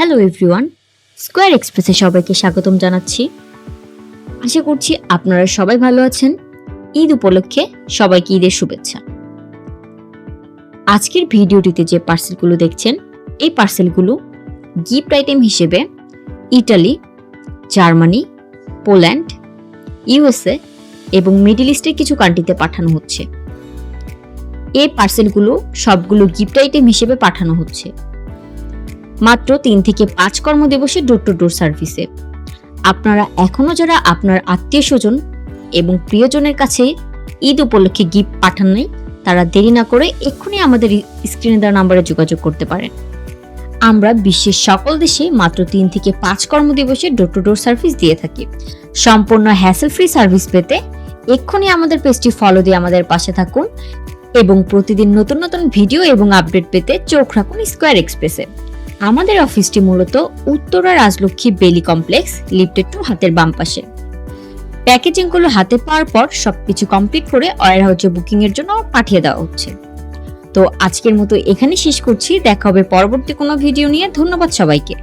Hello everyone square এক্সপ্রেসে সবাইকে স্বাগতম জানাচ্ছি। আশা করছি আপনারা সবাই ভালো আছেন। ঈদ উপলক্ষে সবাইকে ঈদের শুভেচ্ছা। আজকের ভিডিওটিতে যে পার্সেলগুলো দেখছেন, এই পার্সেলগুলো গিফট আইটেম হিসেবে ইটালি জার্মানি পোল্যান্ড ইউএসএ এবং মিডল ইস্টের কিছু কান্ট্রিতে পাঠানো হচ্ছে। এই পার্সেলগুলো সবগুলো গিফট আইটেম হিসেবে পাঠানো হচ্ছে। মাত্র তিন থেকে পাঁচ কর্মদিবসে ডোর টু ডোর সার্ভিসে। আপনারা এখনও যারা আপনার আত্মীয় স্বজন এবং প্রিয়জনের কাছে ঈদ উপলক্ষে গিফট পাঠান নাই, তারা দেরি না করে এক্ষুনি আমাদের স্ক্রিনে দেওয়া নাম্বারে যোগাযোগ করতে পারেন। আমরা বিশ্বের সকল দেশে মাত্র তিন থেকে পাঁচ কর্মদিবসে ডোর টু ডোর সার্ভিস দিয়ে থাকি। সম্পূর্ণ হ্যাসেল ফ্রি সার্ভিস পেতে এক্ষুনি আমাদের পেজটি ফলো দিয়ে আমাদের পাশে থাকুন এবং প্রতিদিন নতুন নতুন ভিডিও এবং আপডেট পেতে চোখ রাখুন স্কোয়ার এক্সপ্রেসে আমাদের অফিসটি মূলত উত্তরা রাজলক্ষ্মী বেলি কমপ্লেক্স লিফটেড টু হাতের বাম পাশে। প্যাকেজিংগুলো হাতে পাওয়ার পর সবকিছু কমপ্লিট করে অয়ার হাউসে বুকিং এর জন্য পাঠিয়ে দেওয়া হচ্ছে। তো আজকের মতো এখানে শেষ করছি। দেখা হবে পরবর্তী কোনো ভিডিও নিয়ে। ধন্যবাদ সবাইকে।